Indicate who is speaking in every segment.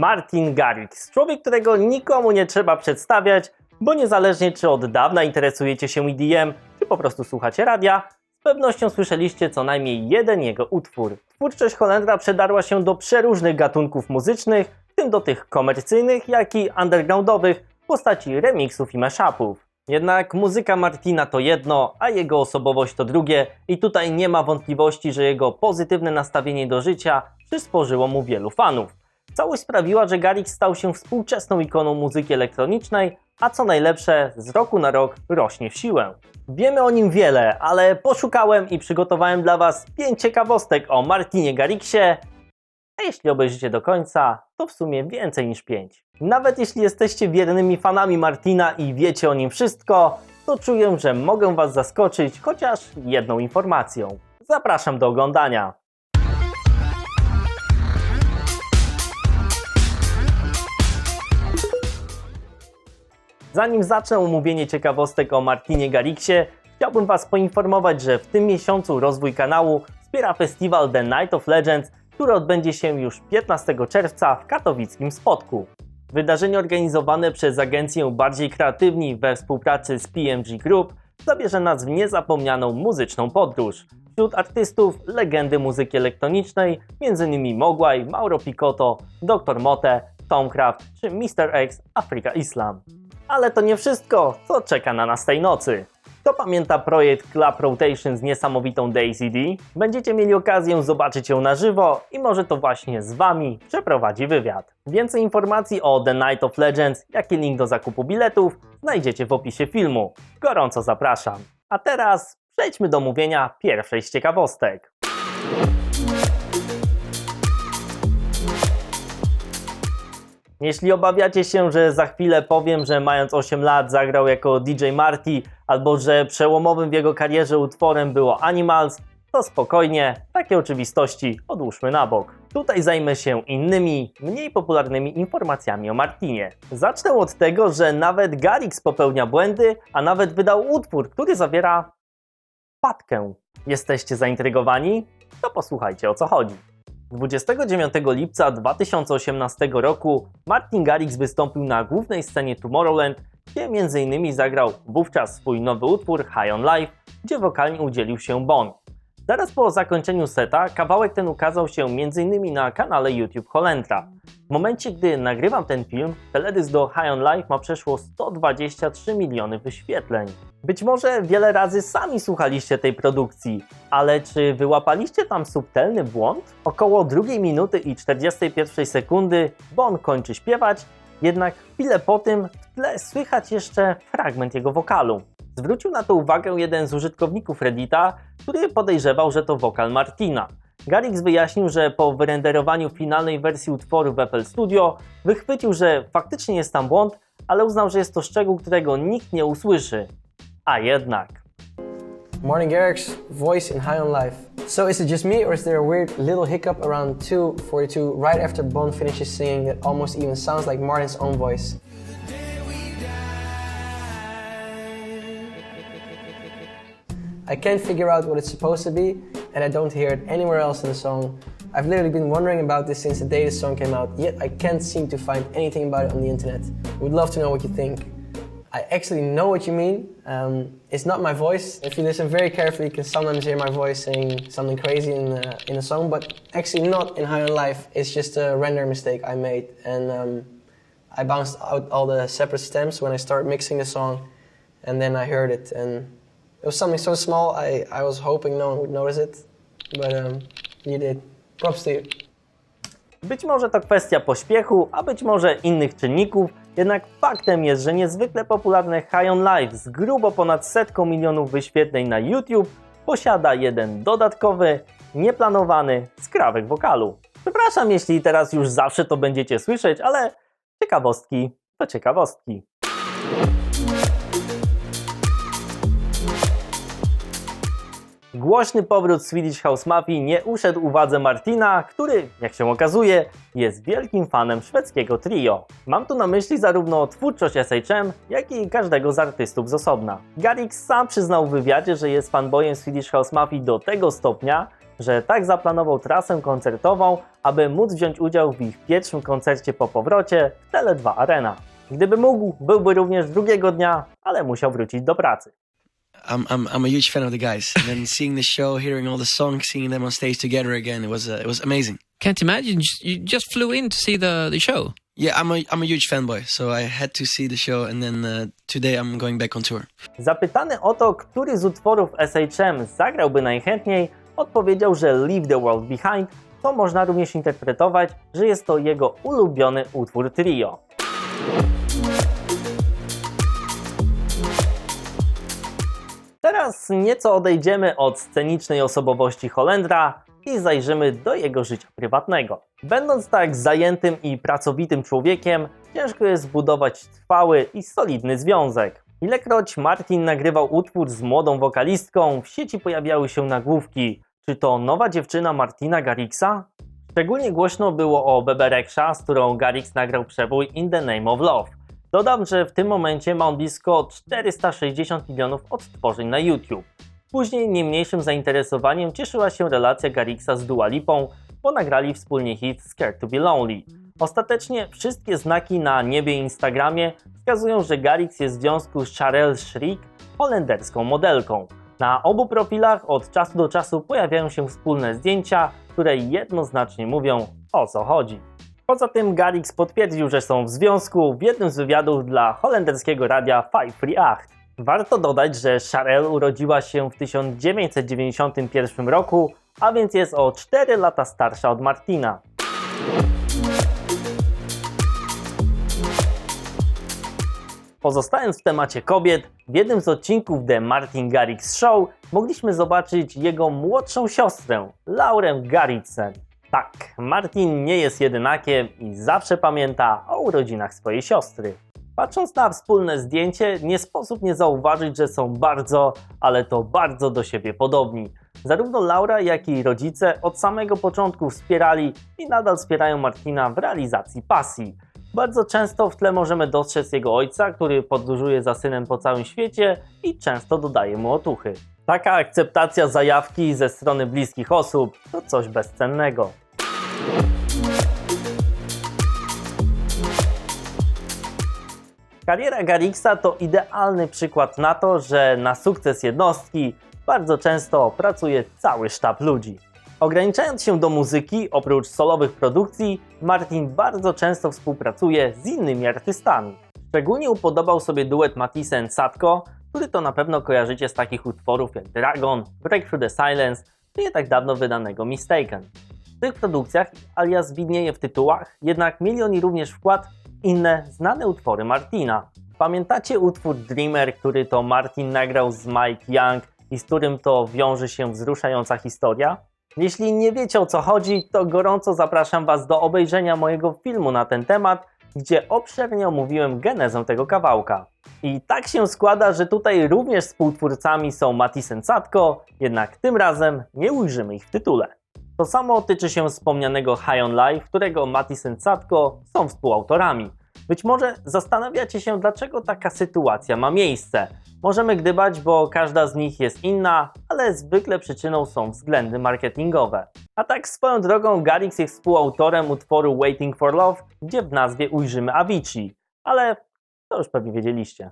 Speaker 1: Martin Garrix, człowiek, którego nikomu nie trzeba przedstawiać, bo niezależnie czy od dawna interesujecie się EDM, czy po prostu słuchacie radia, z pewnością słyszeliście co najmniej jeden jego utwór. Twórczość Holendra przedarła się do przeróżnych gatunków muzycznych, w tym do tych komercyjnych, jak i undergroundowych w postaci remixów i mashupów. Jednak muzyka Martina to jedno, a jego osobowość to drugie i tutaj nie ma wątpliwości, że jego pozytywne nastawienie do życia przysporzyło mu wielu fanów. Całość sprawiła, że Garrix stał się współczesną ikoną muzyki elektronicznej, a co najlepsze, z roku na rok rośnie w siłę. Wiemy o nim wiele, ale poszukałem i przygotowałem dla Was 5 ciekawostek o Martinie Garrixie, a jeśli obejrzycie do końca, to w sumie więcej niż 5. Nawet jeśli jesteście wiernymi fanami Martina i wiecie o nim wszystko, to czuję, że mogę Was zaskoczyć chociaż jedną informacją. Zapraszam do oglądania. Zanim zacznę omówienie ciekawostek o Martinie Garrixie, chciałbym Was poinformować, że w tym miesiącu rozwój kanału wspiera festiwal The Night of Legends, który odbędzie się już 15 czerwca w katowickim Spodku. Wydarzenie organizowane przez agencję Bardziej Kreatywni we współpracy z PMG Group zabierze nas w niezapomnianą muzyczną podróż. Wśród artystów legendy muzyki elektronicznej, m.in. Mogwai, Mauro Picotto, Dr. Mote, Tomcraft czy Mr. X Afrika Islam. Ale to nie wszystko, co czeka na nas tej nocy. Kto pamięta projekt Club Rotation z niesamowitą Daisy D? Będziecie mieli okazję zobaczyć ją na żywo i może to właśnie z Wami przeprowadzi wywiad. Więcej informacji o The Night of Legends, jak i link do zakupu biletów znajdziecie w opisie filmu. Gorąco zapraszam. A teraz przejdźmy do mówienia pierwszej z ciekawostek. Jeśli obawiacie się, że za chwilę powiem, że mając 8 lat zagrał jako DJ Marty, albo że przełomowym w jego karierze utworem było Animals, to spokojnie, takie oczywistości odłóżmy na bok. Tutaj zajmę się innymi, mniej popularnymi informacjami o Martinie. Zacznę od tego, że nawet Garrix popełnia błędy, a nawet wydał utwór, który zawiera wpadkę. Jesteście zaintrygowani? To posłuchajcie o co chodzi. 29 lipca 2018 roku Martin Garrix wystąpił na głównej scenie Tomorrowland, gdzie m.in. zagrał wówczas swój nowy utwór High on Life, gdzie wokalnie udzielił się Bon. Zaraz po zakończeniu seta kawałek ten ukazał się m.in. na kanale YouTube Holendra. W momencie, gdy nagrywam ten film, teledysk do High on Life ma przeszło 123 miliony wyświetleń. Być może wiele razy sami słuchaliście tej produkcji, ale czy wyłapaliście tam subtelny błąd? Około 2 minuty i 41 sekundy Bon kończy śpiewać, jednak chwilę po tym w tle słychać jeszcze fragment jego wokalu. Zwrócił na to uwagę jeden z użytkowników Reddita, który podejrzewał, że to wokal Martina. Garrix wyjaśnił, że po wyrenderowaniu finalnej wersji utworu w Apple Studio wychwycił, że faktycznie jest tam błąd, ale uznał, że jest to szczegół, którego nikt nie usłyszy. A jednak.
Speaker 2: Martin Garrix voice in High on Life. So is it just me, or is there a weird little hiccup around 2:42 right after Bond finishes singing that almost even sounds like Martin's own voice? I can't figure out what it's supposed to be, and I don't hear it anywhere else in the song. I've literally been wondering about this since the day the song came out, yet I can't seem to find anything about it on the internet. Would love to know what you think. I actually know what you mean. Um, it's not my voice. If you listen very carefully, you can sometimes hear my voice saying something crazy in the, in a song, but actually not in High Life. It's just a render mistake I made, and um, I bounced out all the separate stems when I started mixing the song, and then I heard it, and it was something so small. I, I was hoping no one would notice it, but um, you did. Props to you.
Speaker 1: Być może to kwestia pośpiechu, a być może innych czynników, jednak faktem jest, że niezwykle popularne High on Life z grubo ponad setką milionów wyświetleń na YouTube posiada jeden dodatkowy, nieplanowany skrawek wokalu. Przepraszam, jeśli teraz już zawsze to będziecie słyszeć, ale ciekawostki to ciekawostki. Głośny powrót Swedish House Mafii nie uszedł uwadze Martina, który, jak się okazuje, jest wielkim fanem szwedzkiego trio. Mam tu na myśli zarówno twórczość SHM, jak i każdego z artystów z osobna. Garrix sam przyznał w wywiadzie, że jest fanboyem Swedish House Mafii do tego stopnia, że tak zaplanował trasę koncertową, aby móc wziąć udział w ich pierwszym koncercie po powrocie w Tele2 Arena. Gdyby mógł, byłby również drugiego dnia, ale musiał wrócić do pracy.
Speaker 3: I'm, I'm, I'm a huge fan of the guys. And then seeing the show, hearing all the songs, seeing them on stage together again, it was uh, it was amazing.
Speaker 4: Can't imagine you just flew in to see the, the show.
Speaker 3: Yeah, I'm a I'm a huge fanboy, so I had to see the show, and then uh, today I'm going back on tour.
Speaker 1: Zapytany o to, który z utworów SHM zagrałby najchętniej, odpowiedział, że Leave the World Behind, to można również interpretować, że jest to jego ulubiony utwór trio. Teraz nieco odejdziemy od scenicznej osobowości Holendra i zajrzymy do jego życia prywatnego. Będąc tak zajętym i pracowitym człowiekiem, ciężko jest zbudować trwały i solidny związek. Ilekroć Martin nagrywał utwór z młodą wokalistką, w sieci pojawiały się nagłówki. Czy to nowa dziewczyna Martina Garrixa? Szczególnie głośno było o Bebe Rexha, z którą Garrix nagrał przebój In the Name of Love. Dodam, że w tym momencie ma on blisko 460 milionów odtworzeń na YouTube. Później nie mniejszym zainteresowaniem cieszyła się relacja Garrixa z Dua Lipą, bo nagrali wspólnie hit Scared to be Lonely. Ostatecznie wszystkie znaki na niebie Instagramie wskazują, że Garrix jest w związku z Charelle Schrick, holenderską modelką. Na obu profilach od czasu do czasu pojawiają się wspólne zdjęcia, które jednoznacznie mówią o co chodzi. Poza tym Garrix potwierdził, że są w związku w jednym z wywiadów dla holenderskiego radia 538. Warto dodać, że Charelle urodziła się w 1991 roku, a więc jest o 4 lata starsza od Martina. Pozostając w temacie kobiet, w jednym z odcinków The Martin Garrix Show mogliśmy zobaczyć jego młodszą siostrę, Laurę Garrixen. Tak, Martin nie jest jedynakiem i zawsze pamięta o urodzinach swojej siostry. Patrząc na wspólne zdjęcie, nie sposób nie zauważyć, że są bardzo, ale to bardzo do siebie podobni. Zarówno Laura, jak i rodzice od samego początku wspierali i nadal wspierają Martina w realizacji pasji. Bardzo często w tle możemy dostrzec jego ojca, który podróżuje za synem po całym świecie i często dodaje mu otuchy. Taka akceptacja zajawki ze strony bliskich osób to coś bezcennego. Kariera Garrixa to idealny przykład na to, że na sukces jednostki bardzo często pracuje cały sztab ludzi. Ograniczając się do muzyki, oprócz solowych produkcji, Martin bardzo często współpracuje z innymi artystami. Szczególnie upodobał sobie duet Matisse Satko, który to na pewno kojarzycie z takich utworów jak Dragon, Break Through the Silence czy nie tak dawno wydanego Mistaken. W tych produkcjach alias widnieje w tytułach, jednak mieli oni również wkład inne znane utwory Martina. Pamiętacie utwór Dreamer, który to Martin nagrał z Mike Young i z którym to wiąże się wzruszająca historia? Jeśli nie wiecie o co chodzi, to gorąco zapraszam Was do obejrzenia mojego filmu na ten temat, gdzie obszernie omówiłem genezę tego kawałka. I tak się składa, że tutaj również współtwórcami są Matisse Satko, jednak tym razem nie ujrzymy ich w tytule. To samo tyczy się wspomnianego High on Life, którego Matisse Satko są współautorami. Być może zastanawiacie się, dlaczego taka sytuacja ma miejsce. Możemy gdybać, bo każda z nich jest inna, ale zwykle przyczyną są względy marketingowe. A tak swoją drogą Garrix jest współautorem utworu Waiting for Love, gdzie w nazwie ujrzymy Avicii. Ale to już pewnie wiedzieliście.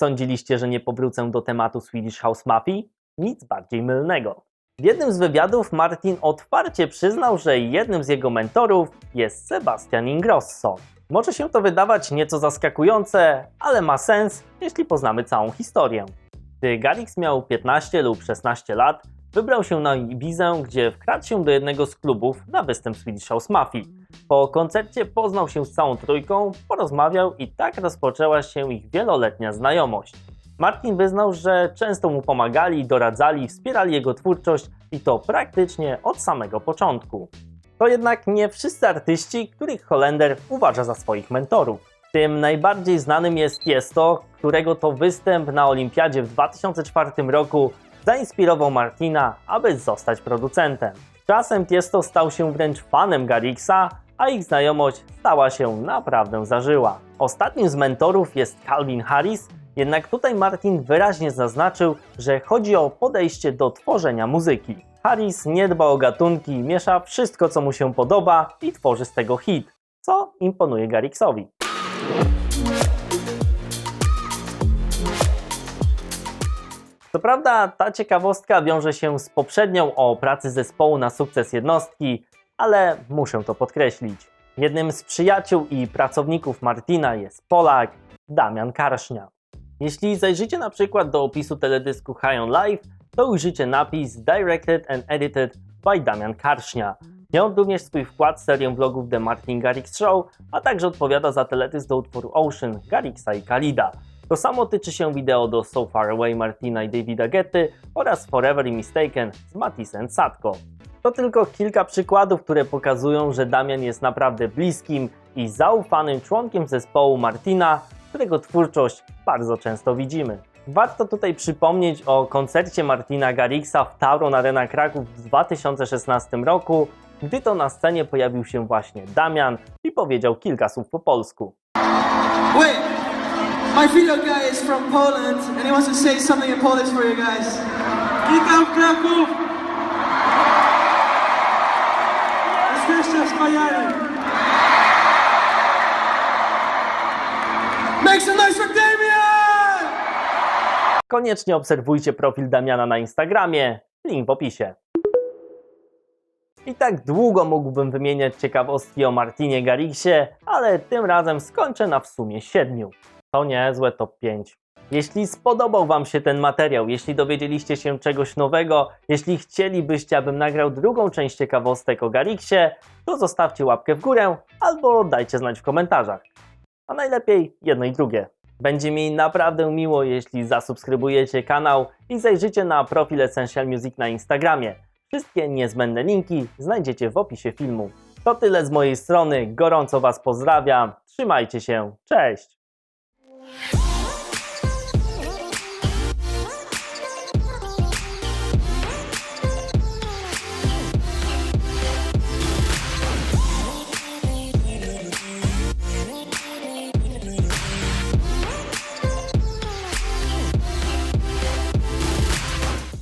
Speaker 1: Sądziliście, że nie powrócę do tematu Swedish House Mafii? Nic bardziej mylnego. W jednym z wywiadów Martin otwarcie przyznał, że jednym z jego mentorów jest Sebastian Ingrosso. Może się to wydawać nieco zaskakujące, ale ma sens, jeśli poznamy całą historię. Gdy Garrix miał 15 lub 16 lat, wybrał się na Ibizę, gdzie wkradł się do jednego z klubów na występ Swedish House Mafii. Po koncercie poznał się z całą trójką, porozmawiał i tak rozpoczęła się ich wieloletnia znajomość. Martin wyznał, że często mu pomagali, doradzali, wspierali jego twórczość i to praktycznie od samego początku. To jednak nie wszyscy artyści, których Holender uważa za swoich mentorów. Tym najbardziej znanym jest Tiesto, którego to występ na Olimpiadzie w 2004 roku zainspirował Martina, aby zostać producentem. Czasem Tiesto stał się wręcz fanem Garrixa, a ich znajomość stała się naprawdę zażyła. Ostatnim z mentorów jest Calvin Harris, Jednak tutaj Martin wyraźnie zaznaczył, że chodzi o podejście do tworzenia muzyki. Harris nie dba o gatunki, miesza wszystko co mu się podoba i tworzy z tego hit, co imponuje Garrixowi. Prawda, ta ciekawostka wiąże się z poprzednią o pracy zespołu na sukces jednostki, ale muszę to podkreślić. Jednym z przyjaciół i pracowników Martina jest Polak Damian Karsznia. Jeśli zajrzycie na przykład do opisu teledysku High on Life, to ujrzycie napis Directed and Edited by Damian Karsznia. Miał również swój wkład w serię vlogów The Martin Garrix Show, a także odpowiada za teledysk do utworu Ocean, Garrixa i Kalida. To samo tyczy się wideo do So Far Away Martina i Davida Getty oraz Forever i Mistaken z Matisem Sadko. To tylko kilka przykładów, które pokazują, że Damian jest naprawdę bliskim i zaufanym członkiem zespołu Martina, którego twórczość bardzo często widzimy. Warto tutaj przypomnieć o koncercie Martina Garrixa w Tauron Arena Kraków w 2016 roku, gdy to na scenie pojawił się właśnie Damian i powiedział kilka słów po polsku.
Speaker 5: Wait, my fellow guy is from Poland and he wants to say something in Polish for you guys. Witam w Kraków! Jesteście wspaniali! Make some noise for Damien!
Speaker 1: Koniecznie obserwujcie profil Damiana na Instagramie, link w opisie. I tak długo mógłbym wymieniać ciekawostki o Martinie Garrixie, ale tym razem skończę na w sumie siedmiu. To niezłe top 5. Jeśli spodobał Wam się ten materiał, jeśli dowiedzieliście się czegoś nowego, jeśli chcielibyście, abym nagrał drugą część ciekawostek o Garrixie, to zostawcie łapkę w górę albo dajcie znać w komentarzach. A najlepiej jedno i drugie. Będzie mi naprawdę miło, jeśli zasubskrybujecie kanał i zajrzycie na profil Essential Music na Instagramie. Wszystkie niezbędne linki znajdziecie w opisie filmu. To tyle z mojej strony, gorąco Was pozdrawiam, trzymajcie się, cześć! Bye.